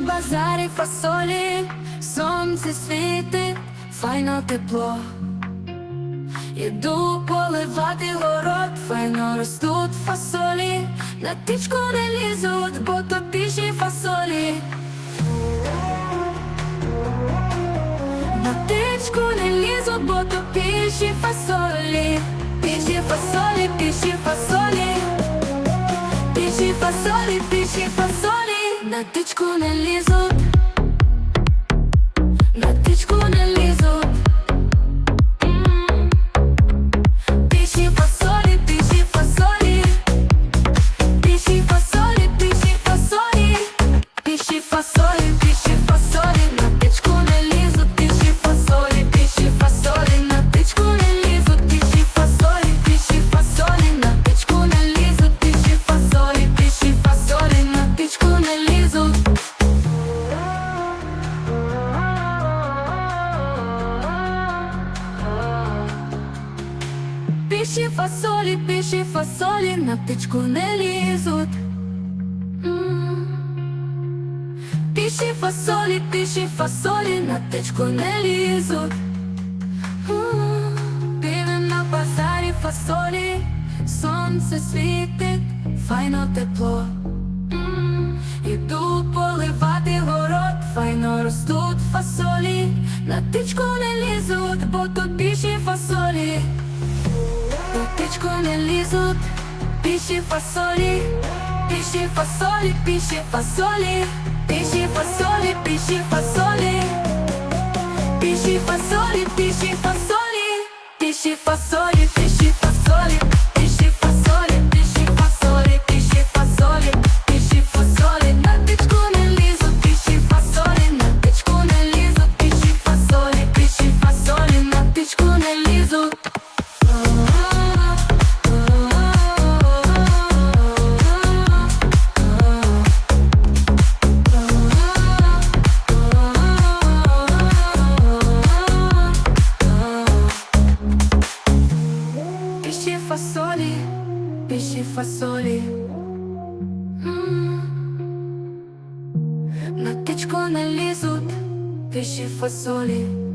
базарі фасолі, сонце світить, файно тепло. Іду поливати город, файно ростуть фасолі, на тичку не лізуть, бо то піші фасолі. На тичку не лізуть, бо то піші фасолі, піші фасолі, піші фасолі, піші фасолі, піші фасолі, на тичку не лізуть, Піші фасолі, піші фасолі, на птичку не лізуть. Піші фасолі, піші фасолі, на птичку не лізуть. М. На базарі фасолі, сонце світить, файно тепло. Іду поливати город, файно ростуть фасолі, на тичку не лізуть, бо тут більші фасолі. Птичку не лізуть, піші фасолі, піші фасолі, піші фасолі, піші фасолі, піші фасолі, піші фасолі, піші фасолі, піші фасолі, фасолі, піші фасолі. На тичку не лізуть, піші фасолі.